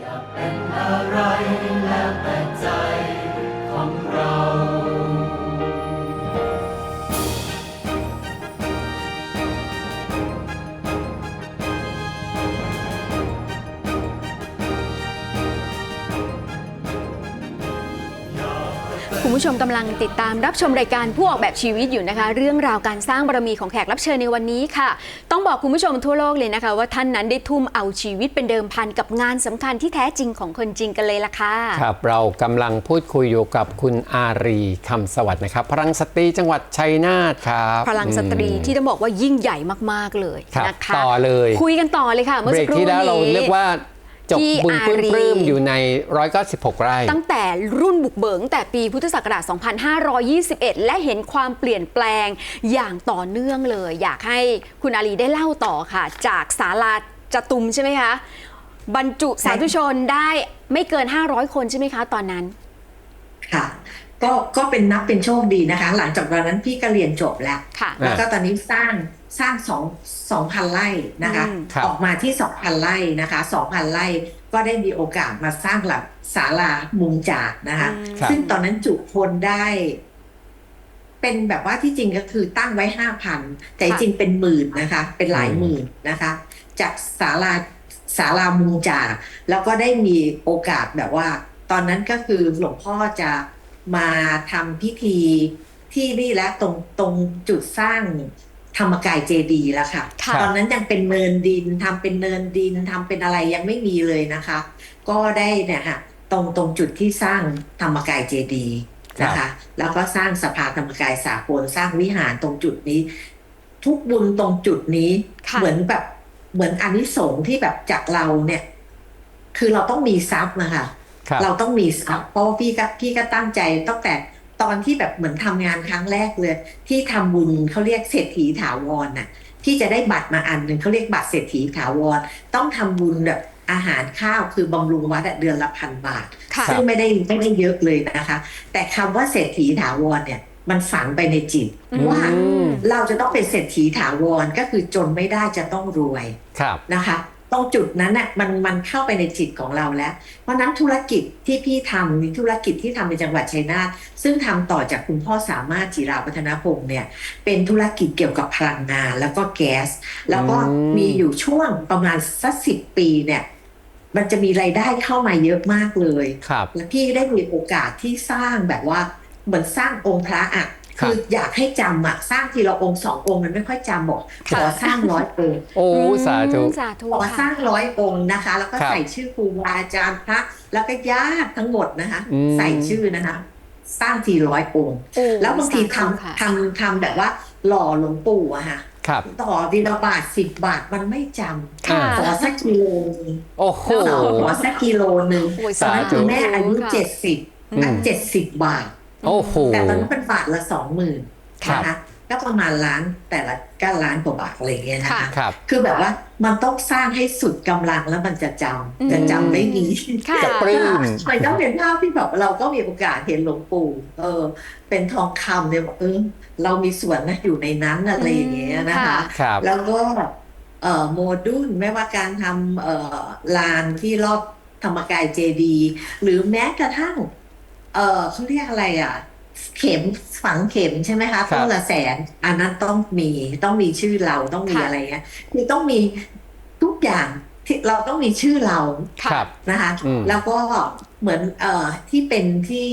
อยากเป็น ผู้ชมกำลังติดตามรับชมรายการผู้ออกแบบชีวิตอยู่นะคะ เรื่องราวการสร้างบารมีของแขกรับเชิญในวันนี้ค่ะ ต้องบอกคุณผู้ชมทั่วโลกเลยนะคะ ว่าท่านนั้นได้ทุ่มเอาชีวิตเป็นเดิมพันกับงานสำคัญที่แท้จริงของคนจริงกันเลยล่ะค่ะครับเรากำลังพูดคุยอยู่กับคุณอารีคำสวัสดิ์นะครับพลังสตรีจังหวัดชัยนาทครับพลังสตรีอืมที่ต้องบอกว่ายิ่งใหญ่มากๆเลยครับนะคะต่อเลย คุยกันต่อเลยค่ะเมื่อเบรสักกครู่ที่แล้วเรานี้เรียกว่า จบพี่บุญปลื้มอารีปลื้มอยู่ใน 196 ไร่ ตั้งแต่รุ่นบุกเบิกตั้งแต่ปีพุทธศักราช 2521 และเห็นความเปลี่ยนแปลงอย่างต่อเนื่องเลย อยากให้คุณอาลีได้เล่าต่อค่ะ จากศาลาจตุมใช่ไหมคะ บรรจุสาธุชนได้ไม่เกิน 500 คนใช่ไหมคะ ตอนนั้น ค่ะก็ก็เป็นนับเป็นโชคดีนะคะ หลังจากวันนั้นพี่ก็เรียนจบแล้วค่ะแล้วก็ตอนนี้สร้าง สร้างสองสองพันไร่นะคะอืมครับ ออกมาที่สองพันไร่นะคะสองพันไร่ก็ได้มีโอกาสมาสร้างหลักศาลามุงจากนะคะ ครับ ซึ่งตอนนั้นจุคนได้ เป็นแบบว่าที่จริงก็คือตั้งไว้ห้าพันแต่จริงๆเป็นหมื่นนะคะ เป็นหลายหมื่นนะคะ จากศาลาศาลามุงจากแล้วก็ได้มีโอกาสแบบว่า ตอนนั้นก็คือหลวงพ่อจะมาทำพิธีที่นี่แล้วตรงตรงจุดสร้าง ธรรมกายเจดีย์แล้วค่ะค่ะ ตอนนั้นยังเป็นเนินดินทำเป็นเนินดินทำเป็นอะไรยังไม่มีเลยนะคะ ก็ได้เนี่ยฮะตรงตรงจุดที่สร้างธรรมกายเจดีย์นะคะแล้วก็สร้างสภาธรรมกายสากลสร้างวิหารตรงจุดนี้ ทุกบุญตรงจุดนี้ค่ะเหมือนแบบเหมือนอานิสงส์ที่แบบจากเราเนี่ย คือเราต้องมีทรัพย์นะคะครับเราต้องมีทรัพย์เพราะว่าพี่ก็พี่ก็ตั้งใจตั้งแต่ ตอนที่แบบเหมือนทำงานครั้งแรกเลย ที่ทำบุญเขาเรียกเศรษฐีถาวรน่ะ ที่จะได้บัตรมาอันหนึ่งเขาเรียกบัตรเศรษฐีถาวร ต้องทำบุญแบบอาหารข้าวคือบำรุงวัดอะเดือนละพันบาทค่ะซึ่งไม่ได้ไม่ได้เยอะเลยนะคะ แต่คำว่าเศรษฐีถาวรเนี่ยมันฝังไปในจิตอืมว่าเราจะต้องเป็นเศรษฐีถาวรก็คือจนไม่ได้จะต้องรวยครับนะคะ ตรงจุดนั้นน่ะมันมันเข้าไปในจิตของเราแล้ว เพราะฉะนั้นธุรกิจที่พี่ทำมีธุรกิจที่ทำในจังหวัดชัยนาทซึ่งทำต่อจากคุณพ่อสามารถจิราวัฒนพงศ์เนี่ยเป็นธุรกิจเกี่ยวกับพลังงานแล้วก็แก๊ส แล้วก็อืมมีอยู่ช่วงประมาณสักสิบปีเนี่ยมันจะมีรายได้เข้ามาเยอะมากเลย ครับ แล้วพี่ได้มีโอกาสที่สร้างแบบว่าเหมือนสร้างองค์พระอะ ครับคืออยากให้จำอะสร้างทีละองค์สององค์มันไม่ค่อยจำบอกขค่ะอสร้างร้อยองค์โอ้สาธุอืมสาธุขอสค่ะร้างร้อยองค์นะคะ แล้วก็ครับใส่ชื่อครูบาอาจารย์พระแล้วก็ญาติทั้งหมดนะคะอืมใส่ชื่อนะคะ สร้างทีร้อยองค์โอ้แล้วบางทีสธุทำค่ะทำทำแบบว่าหล่อหลวงปู่อะค่ะครับต่อดีละบาทสิบบาทมันไม่จำค่ะขอสักกิโลนึงโอ้โหขอสักกิโลนึงโอ้ยตอนนั้นสาธุคุณแม่อายุค่ะเจ็ดสิบอืมเจ็ดสิบบาท โอ้โหแต่ตอนนั้นเป็นบาทละสองหมื่นครับนะคะก็ประมาณล้านแต่ละก็ล้านกว่าบาทอะไรอย่างเงี้ยนะคะครับคือแบบว่ามันต้องสร้างให้สุดกำลังแล้วมันจะจอืมำจะจำไม่ดีค่ะจะปลื้มมันต้องเป็นภาพที่แบบเราก็มีโอกาสเห็นหลวงปู่เออ เป็นทองคำเนี่ยบอกเออเรามีส่วนนะอยู่ในนั้นอะไรอย่างเงี้ยนะคะครับแล้วก็เอ่อโมดูลไม่ว่าการทำเอ่อลานที่รอบธรรมกายเจดีย์หรือแม้กระทั่ง เอ่อเขาเรียกอะไรอะ เข็มฝังเข็มใช่ไหมคะครับต้นละแสนอันนั้นต้องมีต้องมีชื่อเราต้องมีค่ะอะไรเงี้ยคือต้องมีทุกอย่างที่เราต้องมีชื่อเราค่ะครับนะคะอืมแล้วก็เหมือนเอ่อที่เป็นที่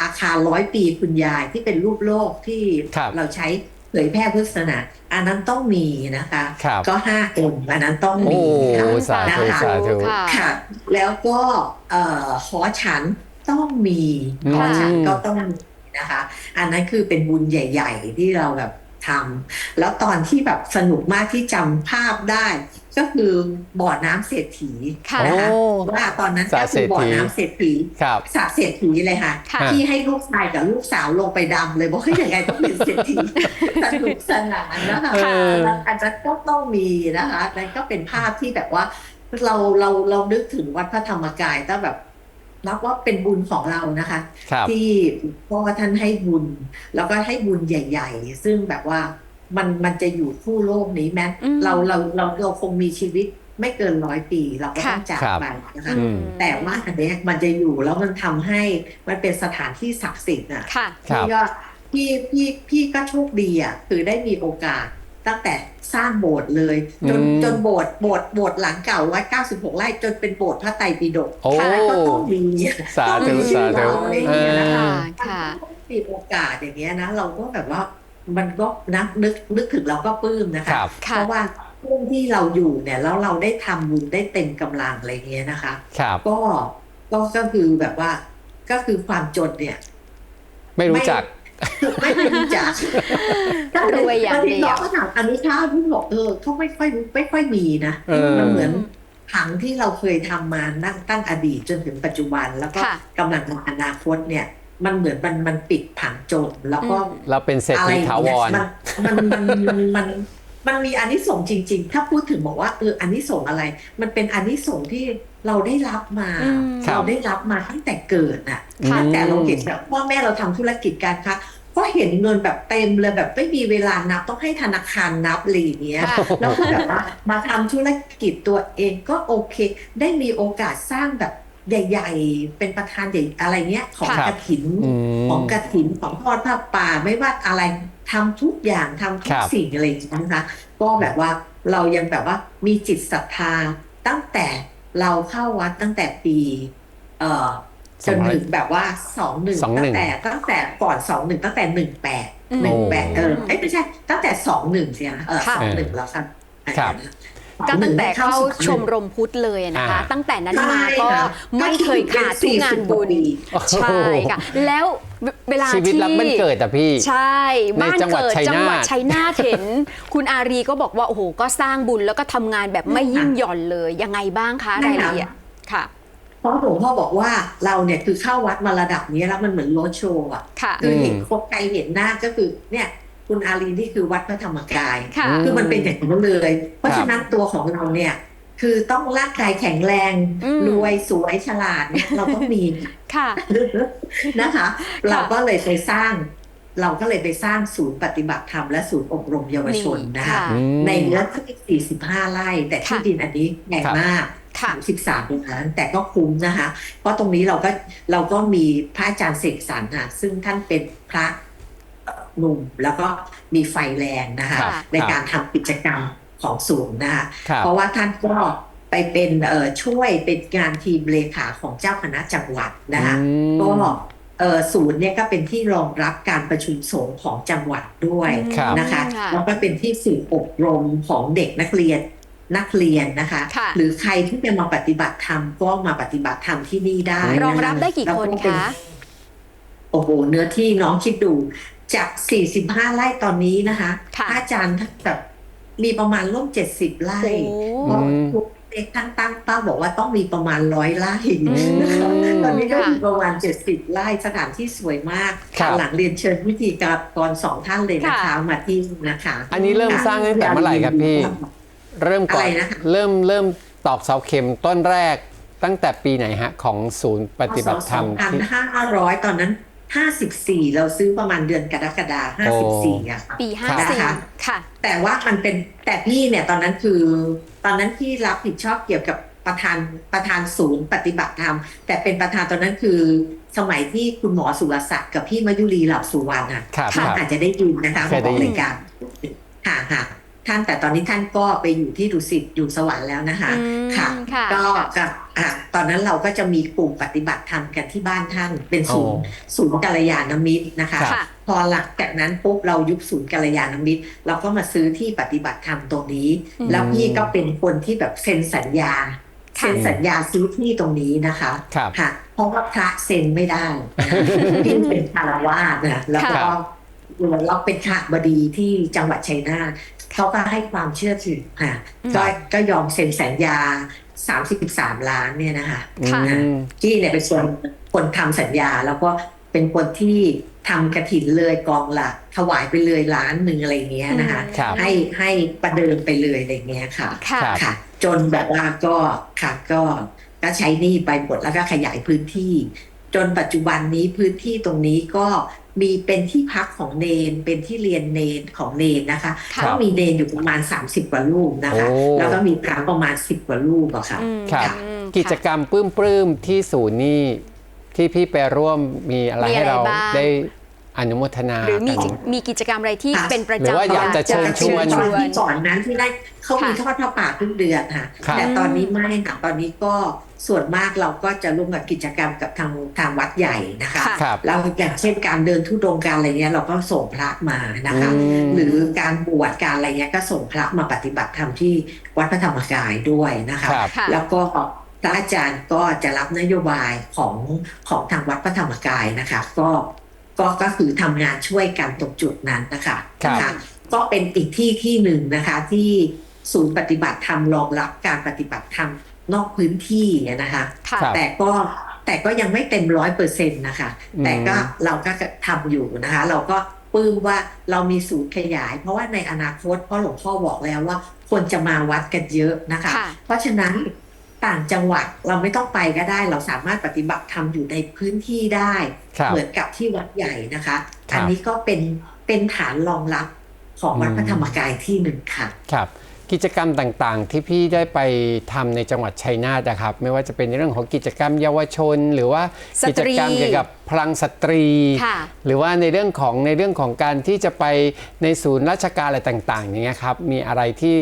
อาคารร้อยปีคุณยายที่เป็นรูปโลกที่ครับเราใช้เผยแพร่พุทธศาสนาอันนั้นต้องมีนะคะครับก็ห้าองค์อันนั้นต้องโอ้มีค่ะสาธุนะคะสาธุค่ะค่ะ แล้วก็เอ่อหอฉัน ต้องมีอืมหอฉันก็ต้องมีนะคะ อันนั้นคือเป็นบุญใหญ่ ๆ ที่เราแบบทำแล้วตอนที่แบบสนุกมากที่จำภาพได้ ก็คือบ่อน้ำเศรษฐีค่ะนะคะโอ้ว่าตอนนั้นสระก็คือบ่อเศรษฐีน้ำเศรษฐีครับสระเศรษฐีเลยค่ะค่ะ ที่ให้ลูกชายกับลูกสาวลงไปดำเลยบอกว่ายังไงต้องเป็นเศรษฐีสนุกสนานนะคะค่ะอาจจะต้องต้องมีนะคะนั่นก็เป็นภาพที่แบบว่าเราเราเรานึกถึงวัดพระธรรมกายแต่แบบ นับว่าเป็นบุญของเรานะคะครับที่พ่อท่านให้บุญ แล้วก็ให้บุญใหญ่ ๆ ซึ่งแบบว่ามันมันจะอยู่คู่โลกนี้แม้อืมเราเราเราเราคงมีชีวิตไม่เกินร้อยปีเราก็ต้องจากครับไปนะคะอืมแต่ว่าอันเนี้ยมันจะอยู่แล้วมันทำให้มันเป็นสถานที่ศักดิ์สิทธิ์อะค่ะครับพี่ก็พี่พี่พี่ก็โชคดีอะคือได้มีโอกาส ตั้งแต่สร้างโบสถ์เลย จนอืม จนโบสถ์โบสถ์โบสถ์หลังเก่าวัด96ไร่จนเป็นโบสถ์พระไตรปิฎกโอ้ก็ต้องมี สาธุต้องมีชื่สาอธุเราอะไรอย่างเงี้ยนะคะ ค่ะมันก็มีโอกาสอย่างเงี้ยนะเราก็แบบว่ามันก็นะนึกนึกถึงเราก็ปลื้มนะคคะ รับค่ะเพราะว่าช่วงที่เราอยู่เนี่ยแล้วเราได้ทำบุญได้เต็มกำลังอะไรเงี้ยนะคะ ครับ ก็ก็ก็คือแบบว่า ก็คือความจนเนี่ย ไม่รู้จัก ไม่ไม่รู้จักรวยอย่างเดียวบทีน้องก็ถามอันนี้ข้าวพี่บอกเออเขาไม่ค่อยไม่ค่อยมีนะเออมันเหมือนผังที่เราเคยทำมานั่งตั้งอดีตจนถึงปัจจุบัน แล้วก็ค่ะกำลังในอนาคตเนี่ย มันเหมือนมันมันปิดผังจนแล้วก็อืมเราเป็นเศรษอะไรฐีอย่างถาวเงี้ยรมันมันมันมันมันมันมีอานิสงส์จริง ๆ ถ้าพูดถึงบอกว่าเอออานิสงส์อะไร มันเป็นอานิสงส์ที่ เราได้รับมาอืมครับเราได้รับมาตั้งแต่เกิดน่ะค่ะตั้งแต่เราเห็นแบบพ่อแม่เราทำธุรกิจการค้าก็เห็นเงินแบบเต็มเลยแบบไม่มีเวลานับต้องให้ธนาคารนับอะไรอย่างเงี้ยค่ะแล้วก็แบบว่ามาทำธุรกิจตัวเองก็โอเค ได้มีโอกาสสร้างแบบใหญ่ ๆ เป็นประธานใหญ่อะไรเงี้ยของค่ะกระถินอืมของกระถินของทอดผ้าป่าไม่ว่าอะไรทำทุกอย่างทำทุคกรับสิ่งอะไรอย่างเงี้ยนะคะก็แบบว่าเรายังแบบว่ามีจิตศรัทธาตั้งแต่ เราเข้าวัดตั้งแต่ปีเอ่อจนถึงแบบว่าสองหนึ่งสองหนึ่ตั้งงแต่ตั้งแต่ก่อนสองหนึ่งตั้งแต่หนึ่งแปดอืมหนึ่งแปดเออเอ้ยไม่ใช่ตั้งแต่สองหนึ่งสินะเออค่ะสองหนึ่งแล้วครับครับ ก็ตั้งแต่เข้าชมรรมพุทธเลยนะคะ อ่า ตั้งแต่นั้นมาก็ไม่เคยขาดทุกงานบุญใช่ค่ะแล้วเวลาชีวิตที่รักบ้านเกิดอะพี่ ใช่ในบ้านจังหวัดเกิดชัยนาทจังหวัดชัยนาทเห็น คุณอารีก็บอกว่า โอ้โห ก็สร้างบุญแล้วก็ทำงานแบบไม่ยิ่งหย่อนเลย ยังไงบ้างคะได้รายค่ะ ละเอียดค่ะเพราะหลวงพ่อบอกว่าเราเนี่ยคือเข้าวัดมาระดับนี้แล้วมันเหมือนโรดโชว์อะ ค่ะ คือเห็นอืมคบไกลเห็นหน้าก็คือเนี่ย คุณอารีนี่คือวัดพระธรรมกายค่ะคือมันเป็นอย่างนั้นเลย เพราะครับฉะนั้นตัวของเราเนี่ยคือต้องร่างกายแข็งแรงอืมรวยสวยฉลาดเนี่ยเราต้องมีค่ะนะคะ เราก็เลยไปสร้าง เราก็เลยไปสร้างศูนย์ปฏิบัติธรรมและศูนย์อบรมเยาวชนนะคะอืมในเนื้อที่45ไร่ แต่ที่ค่ะดินอันนี้ใหญ่ครับมากค่ะ33ล้านแต่ก็คุ้มนะคะ เพราะตรงนี้เราก็เราก็มีพระอาจารย์เสกสรรค่ะซึ่งท่านเป็นพระเอ่อ หนุ่มแล้วก็มีไฟแรงนะคะค่ะในการทำกิจกรรมของศูนย์นะคะครับเพราะว่าท่านก็ไปเป็นเอ่อช่วยเป็นงานทีมเลขาของเจ้าคณะจังหวัดนะคะ อืม ก็เอ่อศูนย์เนี่ยก็เป็นที่รองรับการประชุมสงฆ์ของจังหวัดด้วยครับ นะคะค่ะแล้วก็เป็นที่ฝึกอบรมของเด็กนักเรียนนักเรียนนะคะ ค่ะ หรือใครที่จะมาปฏิบัติธรรมก็มาปฏิบัติธรรมที่นี่ได้นะะรองรับได้กี่คนแล้วเป็คะ โอ้โหเนื้อที่น้องคิดดู จาก 45 ไร่ตอนนี้นะคะค่ะพระอาจารย์ท่านแบบมีประมาณร่วม 70 ไร่โอ้ เพราะอืมทุกเด็กท่านตั้งเป้าบอกว่าต้องมีประมาณร้อยไร่อืมนะคะตอนนี้ก็ค่ะ มีประมาณ 70 ไร่สถานที่สวยมาก ครับ หลังเรียนเชิญวิธีการกรสองท่านเลยนะคะค่ะมาที่นะคะ อันนี้เริ่มสร้างตั้งแต่เมื่อไหร่ครับพี่ เริ่มก่อนอะไรนะคะ เริ่มเริ่มตอกเสาเข็มต้นแรกตั้งแต่ปีไหนฮะ ของศูนย์ปฏิบัติธรรมสองพันที่ห้าร้อยตอนนั้น ห้าสิบสี่เราซื้อประมาณเดือนกรกฎาห้าสิบสี่อะค่ะปีครับ54ค่ะ แต่ว่ามันเป็นแต่พี่เนี่ยตอนนั้นคือ ตอนนั้นพี่รับผิดชอบเกี่ยวกับประธานประธานศูนย์ปฏิบัติธรรม แต่เป็นประธานตอนนั้นคือสมัยที่คุณหมอสุรศักดิ์กับพี่มายุรีหลับสุวรรณอะครับท่านครับอาจจะได้ยินนะคะเคยได้ยินมาออกรายการค่ะค่ะ ท่านแต่ตอนนี้ท่านก็ไปอยู่ที่ดุสิตอยู่สวรรค์แล้วนะคะอืมค่ะ ค่ะ ก็กับอะตอนนั้นเราก็จะมีกลุ่มปฏิบัติธรรมกันที่บ้านท่านเป็นศูนย์ศูนย์กัลยาณมิตรนะคะครับค่ะ พอหลังจากนั้นปุ๊บเรายุบศูนย์กัลยาณมิตร เราก็มาซื้อที่ปฏิบัติธรรมตรงนี้ อืม แล้วพี่ก็เป็นคนที่แบบเซ็นสัญญาค่ะ เซ็นสัญญาซื้อที่ตรงนี้นะคะครับ ค่ะเพราะว่าพระเซ็นไม่ได้พี่เป็นคารวาสนะแล้วครัก็บเราเป็นขบดีที่จังหวัดชัยนาท เขาก็ให้ความเชื่อถือค่ะอืมก็ก็ยอมเซ็นสัญญา 33 ล้านเนี่ยนะคะค่ะอืมที่เนี่ยเป็นคนคนทำสัญญาแล้วก็เป็นคนที่ทำกระถินเลยกองละถวายไปเลยล้านหนึ่งอะไรเงี้ยนะคะครับให้ให้ประเดิมไปเลยอะไรเงี้ยค่ะค่ะครับค่ะจนแบบว่าก็ค่ะก็ก็ใช้หนี่ไปหมดแล้วก็ขยายพื้นที่ จนปัจจุบันนี้พื้นที่ตรงนี้ก็มีเป็นที่พักของเนนเป็นที่เรียนเนนของเนนนะคะค่ะก็มีเนนอยู่ประมาณ 30 กว่ารูปนะคะ โอ้ แล้วก็มีพระประมาณ 10 กว่ารูปอะค่ะ อืมครับ อืมกิจกรรมปลื้มปลื้มๆที่ศูนย์นี่ที่พี่ไปร่วมมีอะไรมีอะไรให้เราบ้าง ได้อนุโมทนาหรือมีกันกิจมีกิจกรรมอะไรที่ค่ะ เป็นประหรือจำว่าอยากจะเชิญชวน ตอนที่ก่อนนั้นที่ได้เขามีค่ะทอดผ้าป่าทุกเดือนค่ะ ครับ แต่ตอนนี้ไม่ค่ะตอนนี้ก็ ส่วนมากเราก็จะร่วมกับกิจกรรมกับทางทางวัดใหญ่นะคะค่ะครับเราอย่างเช่นการเดินทุดงค์การอะไรเงี้ยเราก็ส่งพระมานะคะอืมหรือการบวชการอะไรเงี้ยก็ส่งพระมาปฏิบัติธรรมที่วัดพระธรรมกายด้วยนะคะครับค่ะแล้วก็พระอาจารย์ก็จะรับนโยบายของของทางวัดพระธรรมกายนะคะ ก็ก็ก็คือทำงานช่วยกันตรงจุดนั้นนะคะครับนะคะก็เป็นอีกที่ที่หนึ่งนะคะที่ศูนย์ปฏิบัติธรรมรองรับการปฏิบัติธรรม นอกพื้นที่นะคะค่ะครับ แต่ก็แต่ก็ยังไม่เต็มร้อยเปอร์เซ็นต์นะคะ อืม แต่ก็เราก็ทำอยู่นะคะ เราก็ปลื้มว่าเรามีศูนย์ขยาย เพราะว่าในอนาคตเพราะหลวงพ่อบอกแล้วว่าคนจะมาวัดกันเยอะนะคะ ค่ะ เพราะฉะนั้นต่างจังหวัดเราไม่ต้องไปก็ได้ เราสามารถปฏิบัติธรรมอยู่ในพื้นที่ได้ ครับ เหมือนกับที่วัดใหญ่นะคะ ครับอันนี้ก็เป็นเป็นฐานรองรับของวัดอืมพระธรรมกายที่หนึ่งค่ะ ครับ กิจกรรมต่างๆ ที่พี่ได้ไปทำในจังหวัดชัยนาทนะครับ ไม่ว่าจะเป็นในเรื่องของกิจกรรมเยาวชน หรือว่าสกิตจรีกรรมเกี่ยวกับพลังสตรีค่ะหรือว่าในเรื่องของในเรื่องของการที่จะไปในศูนย์ราชการอะไรต่างๆอย่างเงี้ยครับมีอะไรที่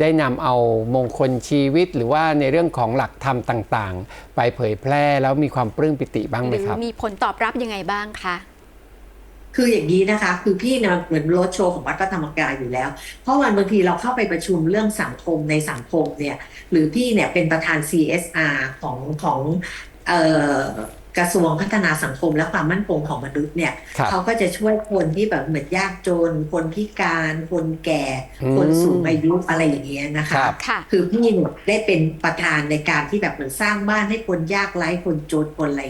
ได้นำเอามงคลชีวิต หรือว่าในเรื่องของหลักธรรมต่างๆ ไปเผยแพร่แล้วมีความปลื้มปิติบ้างหไหมรือครับ มีผลตอบรับยังไงบ้างคะ คืออย่างนี้นะคะ คือพี่เนี่ยเหมือนรถโชว์ของวัดพระธรรมกายอยู่แล้ว เพราะวันบางทีเราเข้าไปประชุมเรื่องสังคมในสังคมเนี่ย หรือพี่เนี่ยเป็นประธาน CSR ของของเอ่อกระทรวงพัฒนาสังคมและความมั่นคงของมนุษย์เนี่ยครับเขาก็จะช่วยคนที่แบบเหมือนยากจน คนพิการ คนแก่ อืมคนสูงอายุอะไรอย่างเงี้ยนะคะ ครับ ค่ะ คือพี่เนี่ยได้เป็นประธานในการที่แบบเหมือนสร้างบ้านให้คนยากไร้คนจนคนอะไร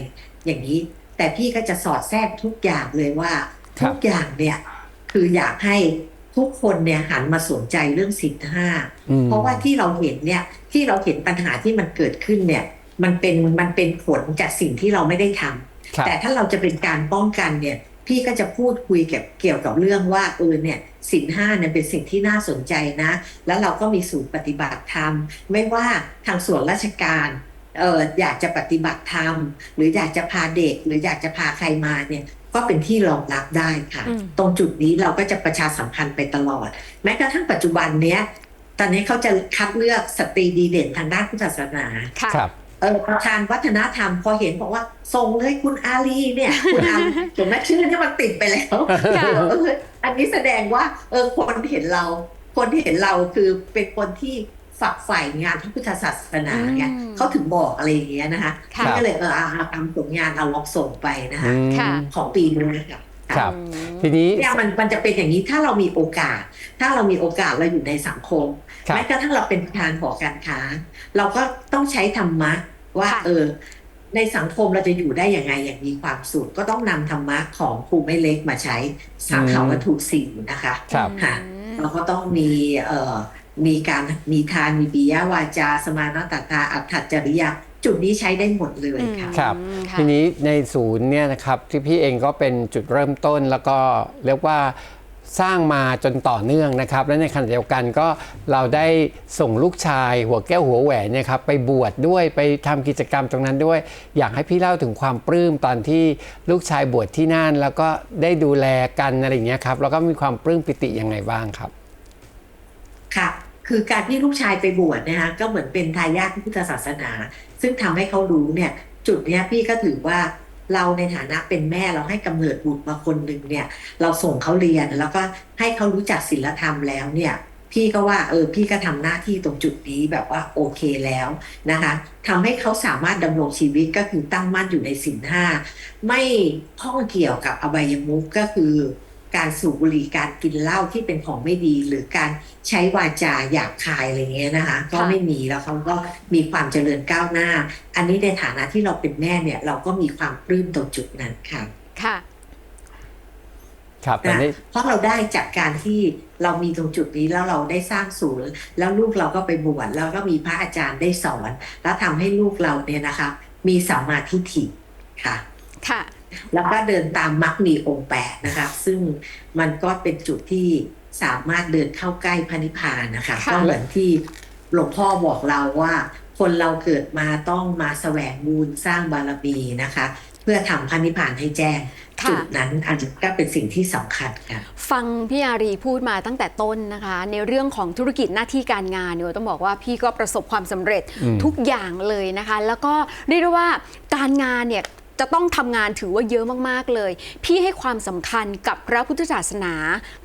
อย่างนี้ แต่พี่ก็จะสอดแทรกทุกอย่างเลยว่าครับทุกอย่างเนี่ย คืออยากให้ทุกคนเนี่ยหันมาสนใจเรื่องสินห้าอืมเพราะว่าที่เราเห็นเนี่ยที่เราเห็นปัญหาที่มันเกิดขึ้นเนี่ย มันเป็นมันเป็นผลจากสิ่งที่เราไม่ได้ทำครับแต่ถ้าเราจะเป็นการป้องกันเนี่ย พี่ก็จะพูดคุยเกี่ยวเกี่ยวกับเรื่องว่าเออเนี่ยสินห้าเนี่ยเป็นสิ่งที่น่าสนใจนะ แล้วเราก็มีศูนย์ปฏิบัติธรรม ไม่ว่าทางส่วนราชการ เอออยากจะปฏิบัติธรรมหรืออยากจะพาเด็ก หรืออยากจะพาใครมาเนี่ยก็เป็นที่รองรับได้ค่ะอืมตรงจุดนี้เราก็จะประชาสัมพันธ์ไปตลอด แม้กระทั่งปัจจุบันเนี้ยตอนนี้เขาจะคัดเลือกสตรีดีเด่นทางด้านพุทธศาสนาค่ะครับเออประธานวัฒนธรรมพอเห็นบอกว่าส่งเลยคุณอาลีเนี่ยคุณอาลีเห็นไหมชื่อที่มันติดไปแล้วค่ะเอออันนี้แสดงว่าเออคนเห็นเรา คนเห็นเราคือเป็นคนที่ ฝักใฝ่งานพระพุทธศาสนาไงอืมเขาถึงบอกอะไรอย่างเงี้ยนะคะค่ะก็เลยเออเอาเอาทำผลงานเอาลองส่งไปนะคะอืมค่ะ ของปีนี้นะคะ ครับอืมทีนี้ เนี่ยมันมันจะเป็นอย่างนี้ถ้าเรามีโอกาส ถ้าเรามีโอกาสเราอยู่ในสังคมครับ แม้กระทั่งเราเป็นประธานหอการค้า เราก็ต้องใช้ธรรมะว่าค่ะ เออในสังคมเราจะอยู่ได้อย่างไงอย่างมีความสุขก็ต้องนำธรรมะของครูไม่เล็กมาใช้สังขาวัตถุสี่นะคะ ครับ ค่ะอืมเราก็ต้องมีเอ่อ มีการมีทานมีปิยวาจา สมานาตตาอัตถจริยาจุดนี้ใช้ได้หมดเลยค่ะ ครับอืมค่ะ ทีนี้ในศูนย์เนี่ยนะครับที่พี่เองก็เป็นจุดเริ่มต้นแล้วก็เรียกว่าสร้างมาจนต่อเนื่องนะครับ และในขณะเดียวกันก็เราได้ส่งลูกชายหัวแก้วหัวแหวนเนี่ยครับไปบวชดด้วยไปทำกิจกรรมตรงนั้นด้วย อยากให้พี่เล่าถึงความปลื้มตอนที่ลูกชายบวชที่นั่น แล้วก็ได้ดูแลกันอะไรอย่างเงี้ยครับแล้วก็มีความปลื้มปิติยังไงบ้างครับ ค่ะ คือการที่ลูกชายไปบวชนะคะก็เหมือนเป็นทายาทพุทธศาสนา ซึ่งทำให้เขารู้เนี่ยจุดเนี้ยพี่ก็ถือว่าเราในฐานะเป็นแม่เราให้กำเนิดบุตรมาคนหนึ่งเนี่ย เราส่งเขาเรียนแล้วก็ให้เขารู้จักศีลธรรมแล้วเนี่ยพี่ก็ว่าเออพี่ก็ทำหน้าที่ตรงจุดนี้แบบว่าโอเคแล้วนะคะทำให้เขาสามารถดำรงชีวิตก็คือตั้งมั่นอยู่ในศีลห้าไม่ข้องเกี่ยวกับอบายมุขก็คือ การสูบบุหรี่การกินเหล้าที่เป็นของไม่ดี หรือการใช้วาจาหยาบคายอะไรเงี้ยนะคะ ก็ไม่มีแล้วเขาก็มีความเจริญก้าวหน้า อันนี้ในฐานะที่เราเป็นแม่เนี่ย เราก็มีความปลื้มตรงจุดนั้นค่ะค่ะครับตอนนะนี้เพราะเราได้จากการที่เรามีตรงจุดนี้แล้วเราได้สร้างศูนย์แล้วลูกเราก็ไปบวชแล้วก็มีพระอาจารย์ได้สอน แล้วทำให้ลูกเราเนี่ยนะคะ มีสัมมาทิฏฐิค่ะ ค่ะ แล้วก็เดินตามมรรคมีองค์แปดนะคะ ซึ่งมันก็เป็นจุดที่สามารถเดินเข้าใกล้พระนิพพานนะคะค่ะก็เหมือนที่หลวงพ่อบอกเราว่า คนเราเกิดมาต้องมาแสวงบุญสร้างบารมีนะคะ เพื่อทำพระนิพพานให้แจ้งค่ะจุดนั้นอันก็เป็นสิ่งที่สำคัญค่ะฟังพี่อารีพูดมาตั้งแต่ต้นนะคะ ในเรื่องของธุรกิจหน้าที่การงานเนี่ยต้องบอกว่าพี่ก็ประสบความสำเร็จอืมทุกอย่างเลยนะคะ แล้วก็เรียกได้ว่าการงานเนี่ย จะต้องทำงานถือว่าเยอะมากๆเลย พี่ให้ความสำคัญกับพระพุทธศาสนา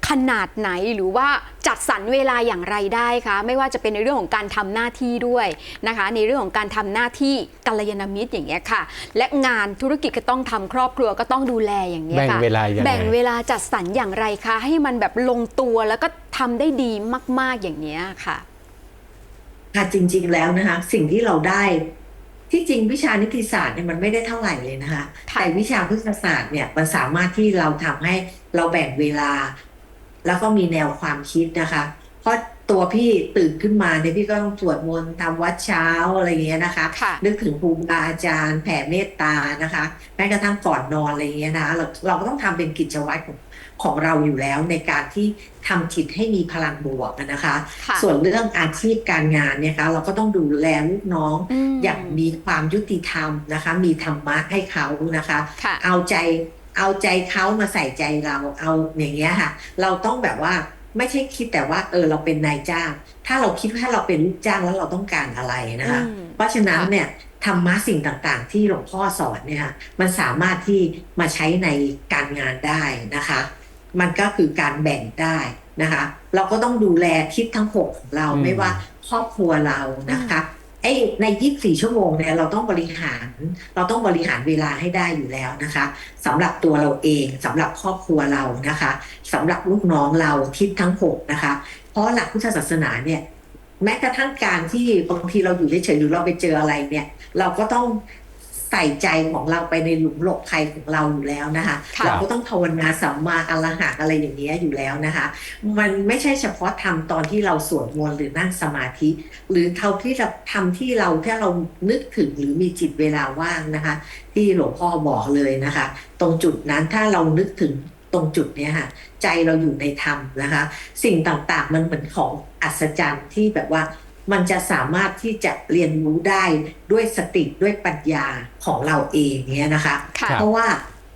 ขนาดไหนหรือว่าจัดสรรเวลาอย่างไรได้คะไม่ว่าจะเป็นในเรื่องของการทำหน้าที่ด้วยนะคะ ในเรื่องของการทำหน้าที่กัลยาณมิตรอย่างเงี้ยค่ะ และงานธุรกิจก็ต้องทำครอบครัวก็ต้องดูแลอย่างเงี้ยแบ่งค่ะเวลายังไงแบ่งเวลาจัดสรรอย่างไรคะให้มันแบบลงตัวแล้วก็ทำได้ดีมาก ๆอย่างเนี้ยค่ะค่ะจริง ๆ แล้วนะคะ สิ่งที่เราได้ ที่จริงวิชานิติศาสตร์เนี่ยมันไม่ได้เท่าไหร่เลยนะคะค่ะแต่วิชาพฤกษศาสตร์เนี่ยมันสามารถที่เราทำให้เราแบ่งเวลา แล้วก็มีแนวความคิดนะคะ เพราะตัวพี่ตื่นขึ้นมาเนี่ยพี่ก็ต้องสวดมนต์ทำวัดเช้าอะไรอย่างเงี้ยนะคะค่ะนึกถึงครูบาอาจารย์แผ่เมตตานะคะแม้กระทั่งก่อนนอนอะไรอย่างเงี้ยนะเราเราก็ต้องทำเป็นกิจวัตรของ ของเราอยู่แล้วในการที่ทำจิตให้มีพลังบวกนะคะค่ะส่วนเรื่องอาชีพการงานเนี่ยคะเราก็ต้องดูแลลูกน้องอืมอย่างมีความยุติธรรมนะคะ มีธรรมะให้เขานะคะค่ะเอาใจเอาใจเขามาใส่ใจเราเอาอย่างเงี้ยค่ะ เราต้องแบบว่าไม่ใช่คิดแต่ว่าเออเราเป็นนายจ้าง ถ้าเราคิดว่าถ้าเราเป็นลูกจ้างแล้วเราต้องการอะไรนะคะอืมเพราะฉะนั้นเนี่ยธรรมะสิ่งต่างๆ ที่หลวงพ่อสอนเนี่ยค่ะมันสามารถที่มาใช้ในการงานได้นะคะ มันก็คือการแบ่งได้นะคะ เราก็ต้องดูแลทิศทั้งหกของเราอืมไม่ว่าครอบครัวเรานะคะไอ้ใน 24 ชั่วโมงเนี่ยเราต้องบริหาร เราต้องบริหารเวลาให้ได้อยู่แล้วนะคะสำหรับตัวเราเองสำหรับครอบครัวเรานะคะสำหรับลูกน้องเราทิศทั้งหกนะคะ เพราะหลักพุทธศาสนาเนี่ยแม้กระทั่งการที่บางทีเราอยู่เฉยๆหรือเราไปเจออะไรเนี่ย เราก็ต้องใส่ใจของเราไปในหลุมหลบภัยของเราอยู่แล้วนะคะค่ะเราก็ต้องภาวนาสัมมาอรหัตอะไรอย่างเงี้ยอยู่แล้วนะคะ มันไม่ใช่เฉพาะทำตอนที่เราสวดมนต์หรือนั่งสมาธิ หรือเท่าที่เราทำที่เราแค่เรานึกถึงหรือมีจิตเวลาว่างนะคะ ที่หลวงพ่อบอกเลยนะคะ ตรงจุดนั้นถ้าเรานึกถึงตรงจุดเนี้ยค่ะใจเราอยู่ในธรรมนะคะ สิ่งต่างๆมันเหมือนของอัศจรรย์ที่แบบว่า มันจะสามารถที่จะเรียนรู้ได้ด้วยสติด้วยปัญญาของเราเองเนี้ยนะคะค่ะเพราะว่า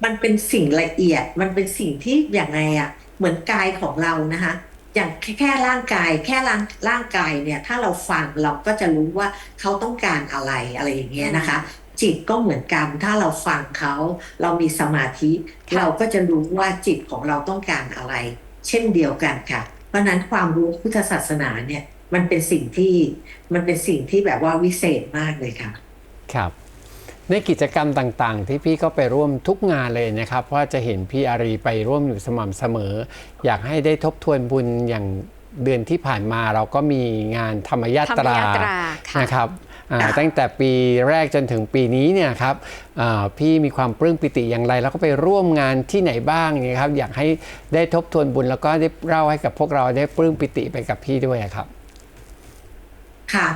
มันเป็นสิ่งละเอียดมันเป็นสิ่งที่อย่างไงอะเหมือนกายของเรานะคะอย่างแค่แค่ร่างกายแค่ร่างร่างกายเนี่ยถ้าเราฟังเราก็จะรู้ว่าเขาต้องการอะไรอะไรอย่างเงี้ยนะคะ จิตก็เหมือนกันถ้าเราฟังเขาเรามีสมาธิค่ะเราก็จะรู้ว่าจิตของเราต้องการอะไร เช่นเดียวกันค่ะ เพราะฉะนั้นความรู้พุทธศาสนาเนี่ย มันเป็นสิ่งที่มันเป็นสิ่งที่แบบว่าวิเศษมากเลยค่ะครับในกิจกรรมต่างๆ ที่พี่ก็ไปร่วมทุกงานเลยนะครับ เพราะจะเห็นพี่อารีไปร่วมอยู่สม่ำเสมอ อยากให้ได้ทบทวนบุญอย่างเดือนที่ผ่านมาเราก็มีงานธรรมยาธรตรมรายาตราค่ะนะครับอ่าค่ะตั้งแต่ปีแรกจนถึงปีนี้เนี่ยครับอ่าพี่มีความปลื้มปิติอย่างไร แล้วก็ไปร่วมงานที่ไหนบ้างเนี่ยครับอยากให้ได้ทบทวนบุญแล้วก็ได้เล่าให้กับพวกเราได้ปลื้มปิติไปกับพี่ด้วยครับ ค่ะ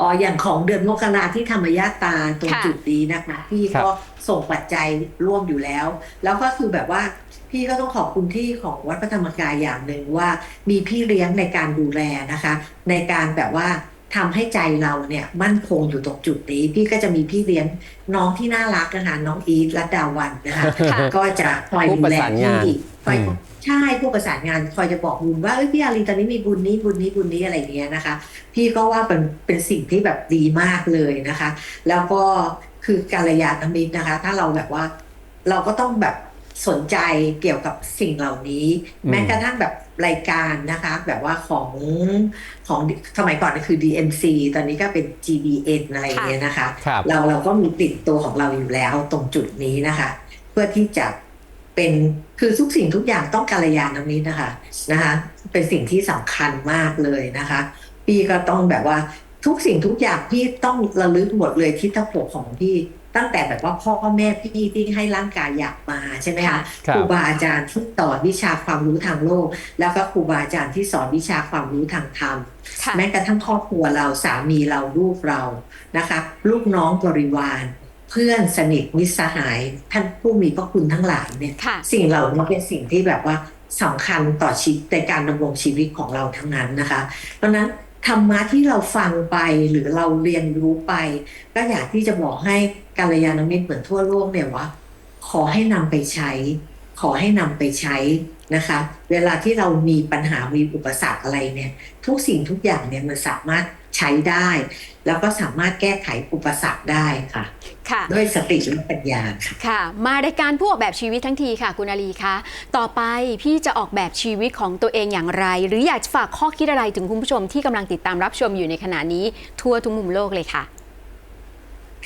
อ๋ออย่างของเดือนมกราที่ธรรมยาตราตรงค่ะจุดนี้นะคะพี่ครับก็ส่งปัจจัยร่วมอยู่แล้ว แล้วก็คือแบบว่าพี่ก็ต้องขอบคุณที่ของวัดพระธรรมกายอย่างหนึ่งว่า มีพี่เลี้ยงในการดูแลนะคะ ในการแบบว่าทำให้ใจเราเนี่ยมั่นคงอยู่ตรงจุดนี้ พี่ก็จะมีพี่เลี้ยงน้องที่น่ารักนะคะน้องอีทรัตดาวันนะคะค่ะก็จะคอยผู้ดูประแลสานงานพี่คอยอืม ใช่ผู้ประสานงานคอยจะบอกบุญว่าเอ้ยพี่อารีตอนนี้มีบุญนี้บุญนี้บุญนี้อะไรอย่างเงี้ยนะคะ พี่ก็ว่าเป็นเป็นสิ่งที่แบบดีมากเลยนะคะ แล้วก็คือการยานมิตรนะคะ ถ้าเราแบบว่าเราก็ต้องแบบสนใจเกี่ยวกับสิ่งเหล่านี้อืมแม้กระทั่งแบบรายการนะคะ แบบว่าของของสมัยก่อนก็คือ DMC ตอนนี้ก็เป็น GBN อะไรอย่างเงี้ยนะคะครับเราเราก็มีติดตัวของเราอยู่แล้วตรงจุดนี้นะคะ เพื่อที่จะ เป็นคือทุกสิ่งทุกอย่างต้องการยานามิตรนะคะนะคะ เป็นสิ่งที่สำคัญมากเลยนะคะ พี่ก็ต้องแบบว่าทุกสิ่งทุกอย่างพี่ต้องระลึกหมดเลยทิศทางของพี่ตั้งแต่แบบว่าพ่อแม่พี่ที่ให้ร่างกายอยากมาใช่ไหมคะครับครูบาอาจารย์ที่สอนวิชาความรู้ทางโลก แล้วก็ครูบาอาจารย์ที่สอนวิชาความรู้ทางธรรมค่ะแม้กระทั่งครอบครัวเราสามีเราลูกเรานะคะ ลูกน้องบริวารเพื่อนสนิทมิตรสหาย ท่านผู้มีพระคุณทั้งหลายเนี่ย ค่ะ สิ่งเหล่านี้เป็นสิ่งที่แบบว่าสำคัญต่อชีวิตในการดำรงชีวิตของเราทั้งนั้นนะคะ เพราะฉะนั้นธรรมะที่เราฟังไปหรือเราเรียนรู้ไป ก็อยากที่จะบอกให้กัลยาณมิตรเหมือนทั่วโลกเนี่ยว่า ขอให้นำไปใช้ ขอให้นำไปใช้นะคะ เวลาที่เรามีปัญหามีอุปสรรคอะไรเนี่ย ทุกสิ่งทุกอย่างเนี่ยมันสามารถใช้ได้ แล้วก็สามารถแก้ไขอุปสรรคได้ค่ะ ค่ะ ด้วยสติและปัญญาค่ะ ค่ะ มารายการผู้ออกแบบชีวิตทั้งทีค่ะ คุณอาลีคะต่อไปพี่จะออกแบบชีวิตของตัวเองอย่างไร หรืออยากจะฝากข้อคิดอะไรถึงคุณผู้ชมที่กำลังติดตามรับชมอยู่ในขณะนี้ทั่วทุกมุมโลกเลยค่ะ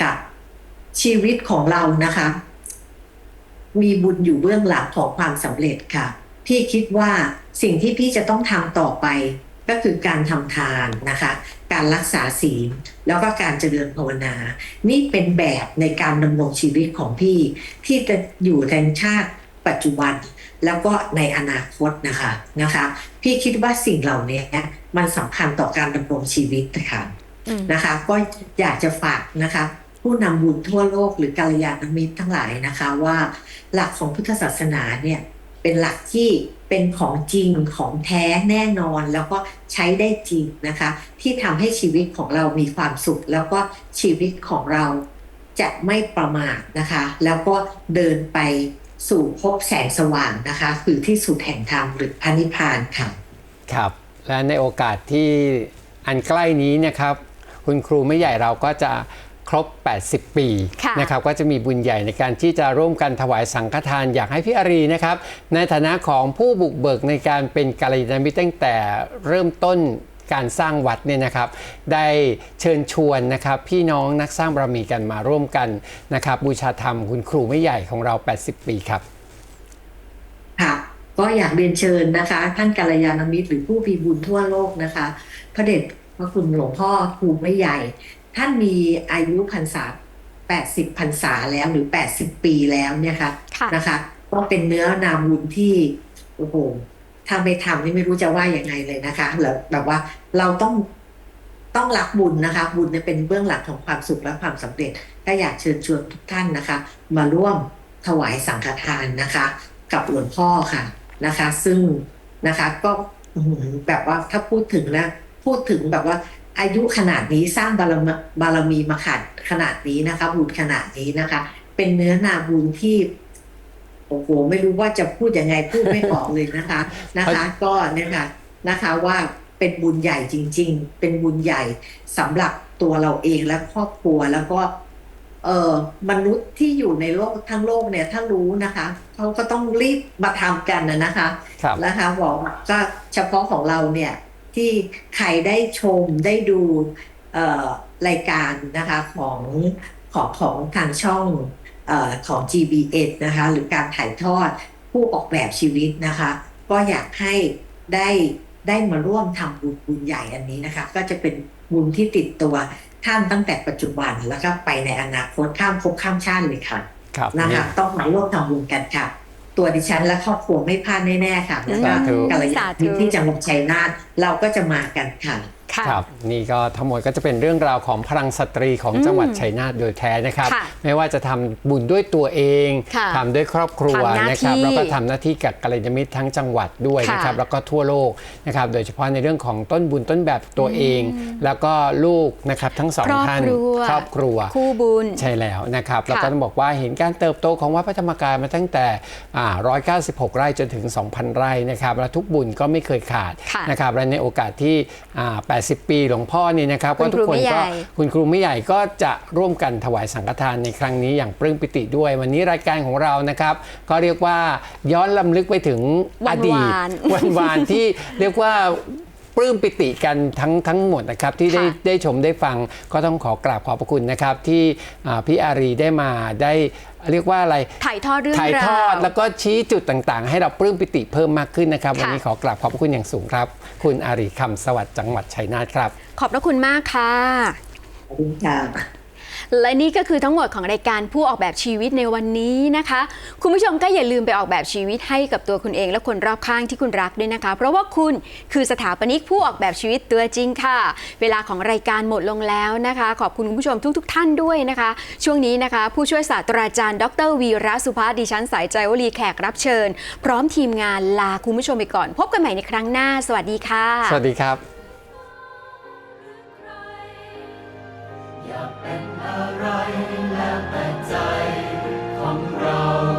ค่ะ ชีวิตของเรานะคะ มีบุญอยู่เบื้องหลังของความสำเร็จค่ะ พี่คิดว่าสิ่งที่พี่จะต้องทำต่อไป ก็คือการทำทานนะคะ การรักษาศีลแล้วก็การเจริญภาวนา นี่เป็นแบบในการดำรงชีวิตของพี่ ที่จะอยู่ในชาติปัจจุบันแล้วก็ในอนาคตนะคะนะคะ พี่คิดว่าสิ่งเหล่านี้มันสำคัญต่อการดำรงชีวิตนะคะอืมนะคะ ก็อยากจะฝากนะคะ ผู้นำบุญทั่วโลกหรือกัลยาณมิตรทั้งหลายนะคะว่า หลักของพุทธศาสนาเนี่ย เป็นหลักที่เป็นของจริงของแท้แน่นอนแล้วก็ใช้ได้จริงนะคะ ที่ทำให้ชีวิตของเรามีความสุข แล้วก็ชีวิตของเราจะไม่ประมาทนะคะ แล้วก็เดินไปสู่พบแสงสว่างนะคะคือที่สุดแห่งธรรมหรือพระนิพพานค่ะครับและในโอกาสที่อันใกล้นี้นะครับ คุณครูไม่ใหญ่เราก็จะ ครบ 80 ปีค่ะนะครับก็จะมีบุญใหญ่ในการที่จะร่วมกันถวายสังฆทานอยากให้พี่อารีนะครับ ในฐานะของผู้บุกเบิกในการเป็นกัลยาณมิตรตั้งแต่เริ่มต้นการสร้างวัดเนี่ยนะครับได้เชิญชวนนะครับพี่น้องนักสร้างบารมีกันมาร่วมกันนะครับบูชาธรรมคุณครูไม่ใหญ่ของเรา 80 ปีครับค่ะก็อยากเรียนเชิญนะคะ ท่านกัลยาณมิตรหรือผู้มีบุญทั่วโลกนะคะ พระเดชพระคุณหลวงพ่อครูไม่ใหญ่ ท่านมีอายุพรรษา 80พรรษาแล้วหรือ 80 ปีแล้วเนี่ยค่ะค่ะนะคะ ก็เป็นเนื้อนาบุญที่โอ้โหถ้าไม่ทำนี่ไม่รู้จะว่ายังไงเลยนะคะแล้วแบบว่าเราต้องต้องรักบุญนะคะ บุญเนี่ยเป็นเบื้องหลังของความสุขและความสำเร็จก็อยากเชิญชวนทุกท่านนะคะ มาร่วมถวายสังฆทานนะคะ กับหลวงพ่อค่ะนะคะ ซึ่งนะคะก็อื้อหือแบบว่าถ้าพูดถึงนะ พูดถึงแบบว่า อายุขนาดนี้สร้างบารมีบารมีมาขาดขนาดนี้นะคะ บุญขนาดนี้นะคะ เป็นเนื้อนาบุญที่โอ้โหไม่รู้ว่าจะพูดยังไงพูดไม่ออกเลยนะคะนะคะ ก็เนี่ยค่ะนะคะว่าเป็นบุญใหญ่จริง ๆ เป็นบุญใหญ่สำหรับตัวเราเองและครอบครัวแล้วก็เอ่อมนุษย์ที่อยู่ในโลกทั้งโลกเนี่ยถ้ารู้นะคะเขาก็ต้องรีบมาทำกันนะนะคะครับนะคะบอกว่าก็เฉพาะของเราเนี่ย ที่ใครได้ชมได้ดูเอ่อรายการนะคะของของของทางช่องเอ่อของ GBS นะคะหรือการถ่ายทอดผู้ออกแบบชีวิตนะคะ ก็อยากให้ได้ได้มาร่วมทำบุญบุญใหญ่อันนี้นะคะ ก็จะเป็นบุญที่ติดตัวท่านตั้งแต่ปัจจุบันแล้วก็ไปในอนาคตข้ามภพข้ามชาติเลยค่ะครับนะคะต้องมาร่วมทำบุญกันค่ะ ตัวดิฉันและครอบครัวไม่พลาดแน่ๆค่ะแล้วก็สาธุกัลยาสาณธุมิตรที่จังหวัดชัยนาทเราก็จะมากันค่ะ ค่ะ ครับนี่ก็ทั้งหมดก็จะเป็นเรื่องราวของพลังสตรีของจังหวัดชัยนาทโดยแท้นะครับ ค่ะไม่ว่าจะทำบุญด้วยตัวเองค่ะทำด้วยครอบครัวทำหน้านะครับที่แล้วก็ทำหน้าที่กับกัลยาณมิตรทั้งจังหวัดด้วยค่ะนะครับแล้วก็ทั่วโลกนะครับโดยเฉพาะในเรื่องของต้นบุญต้นแบบตัวเอง แล้วก็ลูกนะครับทั้งสองครอบท่านครัว ครอบครัว คู่บุญ ใช่แล้วนะครับแล้วก็ค่ะต้องบอกว่าเห็นการเติบโตของวัดพระธรรมกายมาตั้งแต่อ่า196 ไร่จนถึง 2,000 ไร่นะครับและทุกบุญก็ไม่เคยขาดค่ะนะครับและในโอกาสที่อ่า80 ปีหลวงพ่อนี่นะครับคุก็ณทุกคนครูไม่ใหญ่ก็คุณครูไม่ใหญ่ก็จะร่วมกันถวายสังฆทานในครั้งนี้อย่างปลื้มปิติด้วย วันนี้รายการของเรานะครับ ก็เรียกว่าย้อนลำลึกไปถึงวัอนดีตวานวันวานที่เรียกว่า ปลื้มปิติกันทั้งทั้งหมดนะครับที่ได้ค่ะได้ชมได้ฟังก็ต้องขอกราบขอบพระคุณนะครับ ที่อ่าพี่อารีได้มาได้เรียกว่าอะไร ถ่ายทอดเรื่องถ่ายทอดราวแล้วก็ชี้จุดต่างๆ ให้เราปลื้มปิติเพิ่มมากขึ้นนะครับ ค่ะ วันนี้ขอกราบขอบพระคุณอย่างสูงครับ คุณอารีคำสวัสดิ์จังหวัดชัยนาทครับ ขอบพระคุณมากค่ะ ขอบคุณค่ะ และนี่ก็คือทั้งหมดของรายการผู้ออกแบบชีวิตในวันนี้นะคะ คุณผู้ชมก็อย่าลืมไปออกแบบชีวิตให้กับตัวคุณเอง และคนรอบข้างที่คุณรักด้วยนะคะ เพราะว่าคุณคือสถาปนิกผู้ออกแบบชีวิตตัวจริงค่ะ เวลาของรายการหมดลงแล้วนะคะ ขอบคุณคุณผู้ชมทุกๆท่านด้วยนะคะ ช่วงนี้นะคะ ผู้ช่วยศาสตราจารย์ ดรวีระสุภาดิฉันสายใจวลีแขกรับเชิญ พร้อมทีมงานลาคุณผู้ชมไปก่อน พบกันใหม่ในครั้งหน้า สวัสดีค่ะ สวัสดีครับ เป็นอะไรและแต่ใจของเรา